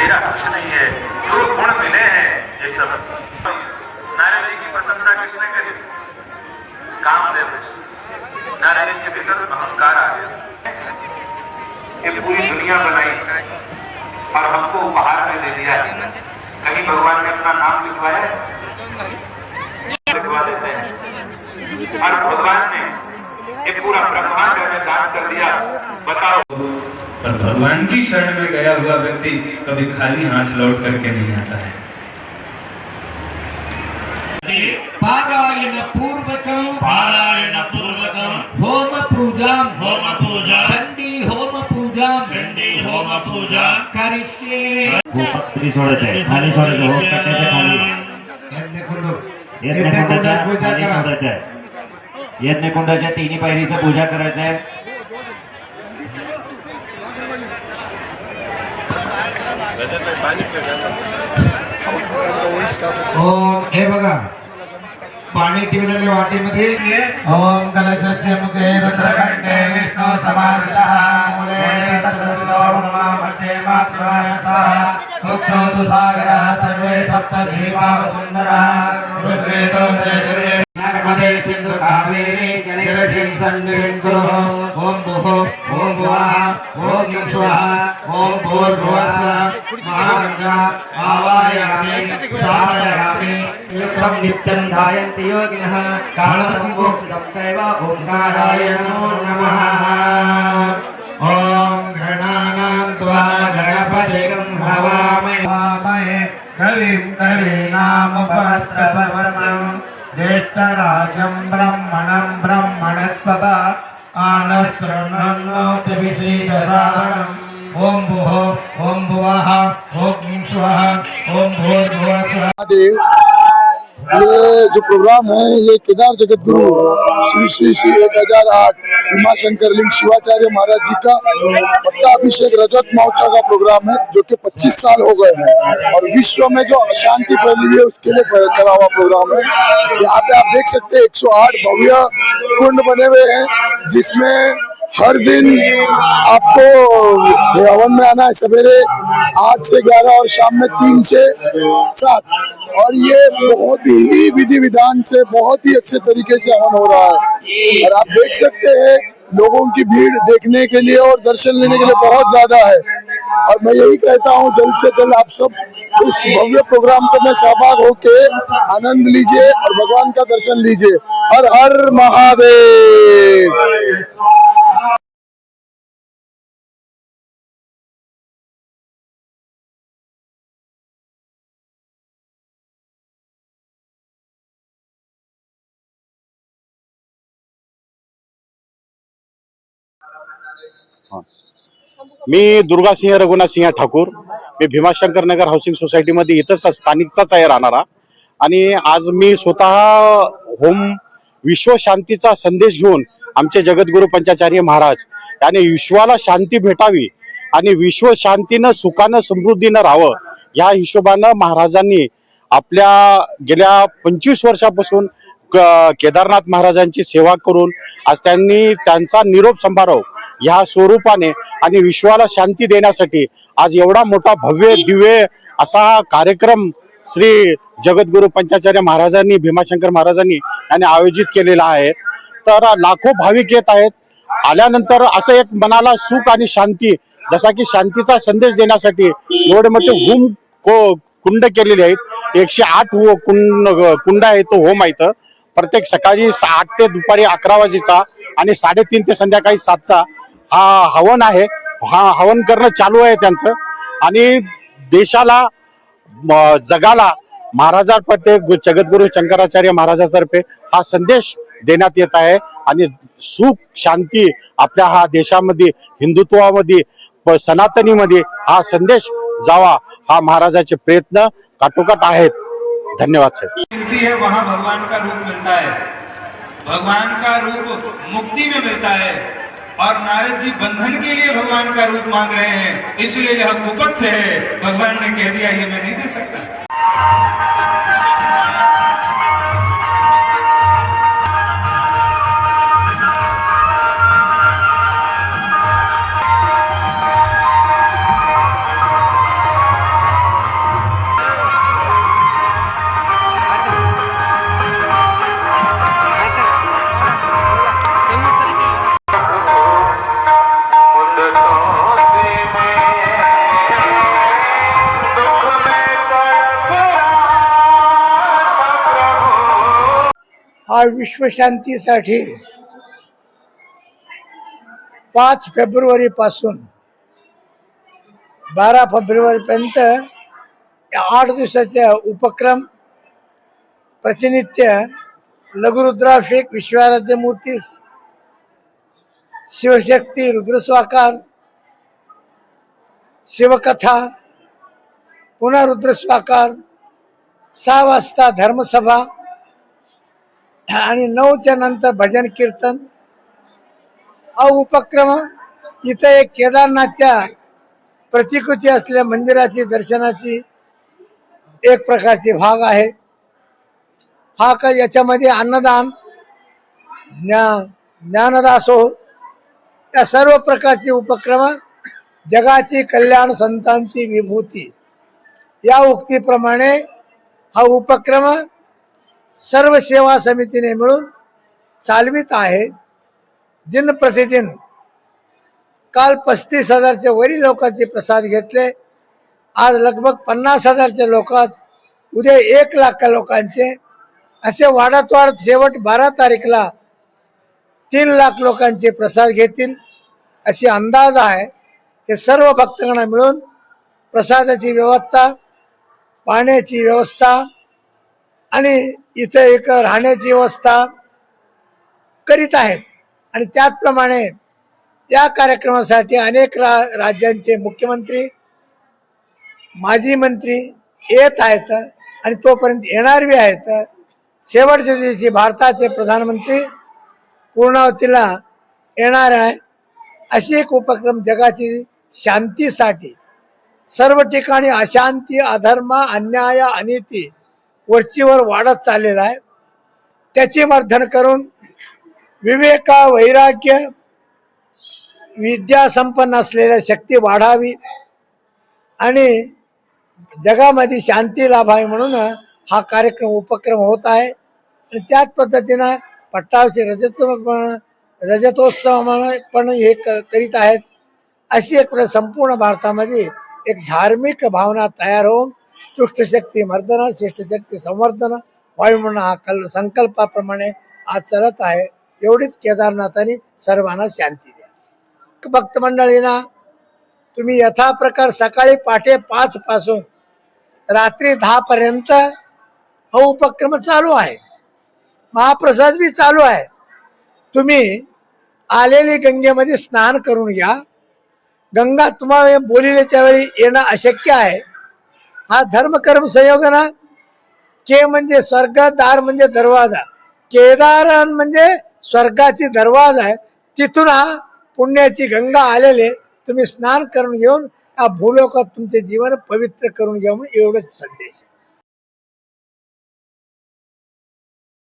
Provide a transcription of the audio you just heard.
मेरा कुछ नहीं है। जो गुण मिले हैं, ये सब। नारायण जी की प्रशंसा किसने करी? कामदेव ने। नारायण जी के भीतर अहंकार आ गया। ये पूरी दुनिया बनाई और हमको उपहार में दे दिया। कहीं भगवान ने अपना नाम लिखवाया? लिखवा देते हैं। और भगवान ने ये पूरा ब्रह्मांड हमें दान कर दिया। बताओ। भगवान की शरण में गया हुआ व्यक्ति कभी खाली हाथ लौट करके नहीं आता है। पारायण पूर्वकम पारायण पूर्वकम होम पूजा होम पूजा चंडी होम पूजा चंडी होम पूजा करिष्ये। सोड़े खाली सोड़े होम खाली यज्ञ कुंड यज्ञ कुंडाच्या खाली यज्ञ पूजा करायचं ओम हे बघा. पाणी ठेवलेले वाटीमध्ये ओम कलशस्य मुखे रुद्रखंडे विष्णू समाहितः मुले तत्सवितो ब्रह्मा सागरः सर्वे सप्त द्वीपाः सुन्दरः। ऋग्वेदो देवरे नर्मदे सिन्धु कावेरी जलशिं सन्निधिं कुरु। ॐ भुः ॐ भुवः ॐ स्वः ओम भूर्भुवः महागङ्गा आवायामि स्थापयामि युक्तं नित्यं धायन्ति योगिनः कालसम्मोक्षितं चैव ओङ्काराय नमो नमः। ॐ गणानां त्वा गणपतिं हवामहे हवामहे कविं कवीनामुपस्तभवनं ज्येष्ठराजं ब्रह्मणं ब्रह्मणस्पद आनस्तृण्वन्नोतिभिषीदसादनम् ॐ भूर्भुवः स्वः महादेव, ये जो प्रोग्राम है, ये केदार जगत गुरु श्री श्री श्री एक हज़ार आठ उमाशंकर लिंग शिवाचार्य महाराज जी का पट्टाभिषेक रजत महोत्सव का प्रोग्राम है, जो कि 25 साल हो गए हैं। और विश्व में जो अशांति फैली हुई है, उसके लिए करा हुआ प्रोग्राम है। यहाँ पे आप देख सकते हैं 108 भव्य कुंड बने हुए हैं, जिसमें हर दिन आपको हवन में आना है सवेरे आठ से ग्यारह और शाम में तीन से सात। और ये बहुत ही विधि विधान से बहुत ही अच्छे तरीके से हवन हो रहा है। और आप देख सकते हैं, लोगों की भीड़ देखने के लिए और दर्शन लेने के लिए बहुत ज़्यादा है। और मैं यही कहता हूँ, जल्द से जल्द आप सब इस भव्य प्रोग्राम को में सहभाग होके आनंद लीजिए और भगवान का दर्शन लीजिए। हर हर महादेव। मी दुर्गासिंह रघुनाथ सिंह ठाकूर. मी भीमाशंकर नगर हाऊसिंग सोसायटीमध्ये इथंच स्थानिकचाच आहे राहणारा. आणि आज मी स्वतः होम विश्वशांतीचा संदेश घेऊन आमचे जगद्गुरु पंचाचार्य महाराज याने विश्वाला शांती भेटावी आणि विश्व शांतीनं सुखानं समृद्धीनं राहावं या हिशोबानं महाराजांनी आपल्या गेल्या पंचवीस वर्षापासून केदारनाथ महाराजांची सेवा करून आज त्यांनी त्यांचा निरोप समारोह ह्या स्वरूपाने आणि विश्वाला शांती देण्यासाठी आज एवढा मोठा भव्य दिव्य असा कार्यक्रम श्री जगद्गुरु पंचाचार्य महाराजांनी भीमाशंकर महाराजांनी यांनी आयोजित केलेला आहे. तर लाखो भाविक येत आहेत. आल्यानंतर असं एक मनाला सुख आणि शांती जसा की शांतीचा संदेश देण्यासाठी एवढे मोठे होम को कुंड केलेले आहेत. एकशे आठ कुंड कुंड आहे तो होम आहेत प्रत्येक सकाळी सा- आठ ते दुपारी अकरा वाजेचा आणि साडेतीन ते संध्याकाळी सातचा हा हवन आहे. हा हवन करणं चालू आहे त्यांचं. आणि देशाला म- जगाला महाराजांप्रते जगद्गुरु शंकराचार्य महाराजांतर्फे हा संदेश देण्यात येत आहे. आणि सुख शांती आपल्या हा देशामध्ये हिंदुत्वामध्ये प- सनातनीमध्ये हा संदेश जावा हा महाराजाचे प्रयत्न काटोकाट आहेत. धन्यवाद सर। मिलती है, वहाँ भगवान का रूप मिलता है। भगवान का रूप मुक्ति में मिलता है। और नारद जी बंधन के लिए भगवान का रूप मांग रहे हैं। इसलिए यह कुपथ है। भगवान ने कह दिया, ये मैं नहीं दे सकता। हा विश्वशांतीसाठी पाच फेब्रुवारीपासून बारा फेब्रुवारीपर्यंत आठ दिवसाचा उपक्रम प्रतिनित्य लघुरुद्राभिषेक विश्वाराध्य मूर्तीस शिवशक्ती रुद्रस्वाकार शिवकथा पुन्हा रुद्रस्वाकार सहा वाजता धर्मसभा आणि नऊच्या नंतर भजन कीर्तन. हा उपक्रम इथं एक केदारनाथच्या प्रतिकृती असलेल्या मंदिराची दर्शनाची एक प्रकारची भाग आहे. हा का याच्यामध्ये अन्नदान ज्ञा ज्ञानदासो या सर्व प्रकारचे उपक्रम जगाची कल्याण संतांची विभूती. या उक्तीप्रमाणे हा उपक्रम सर्व सेवा समितीने मिळून चालवित आहे. दिन प्रतिदिन काल पस्तीस हजारच्या वरी लोकांचे प्रसाद घेतले. आज लगभग पन्नास हजारचे लोक उद्या एक लाख लोकांचे. असे वाढत वाढत शेवट बारा तारीखला तीन लाख लोकांचे प्रसाद घेतील अशी अंदाज आहे. हे सर्व भक्तगण मिळून प्रसादाची व्यवस्था पाण्याची व्यवस्था आणि इथं एक राहण्याची व्यवस्था करीत आहेत. आणि त्याचप्रमाणे या कार्यक्रमासाठी अनेक रा राज्यांचे मुख्यमंत्री माजी मंत्री येत आहेत आणि तोपर्यंत येणार बी आहेत. शेवटच्या दिवशी भारताचे प्रधानमंत्री पूर्णावतीला येणार आहे. अशी एक उपक्रम जगाची शांतीसाठी सर्व ठिकाणी अशांती अधर्म अन्याय अनिती वरचीवर वाढत चाललेला आहे. त्याची वर्धन करून विवेका वैराग्य विद्या संपन्न असलेल्या शक्ती वाढावी आणि जगामध्ये शांती लाभावी म्हणून हा कार्यक्रम उपक्रम होत आहे. आणि त्याच पद्धतीनं पट्टावशी रजत रजतोत्सव म्हणून पण हे क- करीत आहेत. अशी एक संपूर्ण भारतामध्ये एक धार्मिक भावना तयार होऊन दुष्टशक्ती मर्दना शिष्टशक्ती संवर्धन वायुमंडळ हा कल संकल्पाप्रमाणे आज चालत आहे एवढीच केदारनाथाने सर्वांना शांती द्या भक्त मंडळींना तुम्ही यथाप्रकार सकाळी पहाटे पाच पासून रात्री दहापर्यंत हा उपक्रम चालू आहे महाप्रसाद बी चालू आहे तुम्ही आलेली गंगेमध्ये स्नान करून घ्या गंगा तुम्हाला बोलिले त्यावेळी येणं अशक्य आहे हा धर्मकर्म संयोग ना? के म्हणजे स्वर्ग दार म्हणजे दरवाजा. केदार म्हणजे स्वर्गाची दरवाजा आहे. तिथून हा पुण्याची गंगा आलेले तुम्ही स्नान करून घेऊन हा भूलोकात तुमचे जीवन पवित्र करून घ्या म्हणून एवढंच संदेश आहे.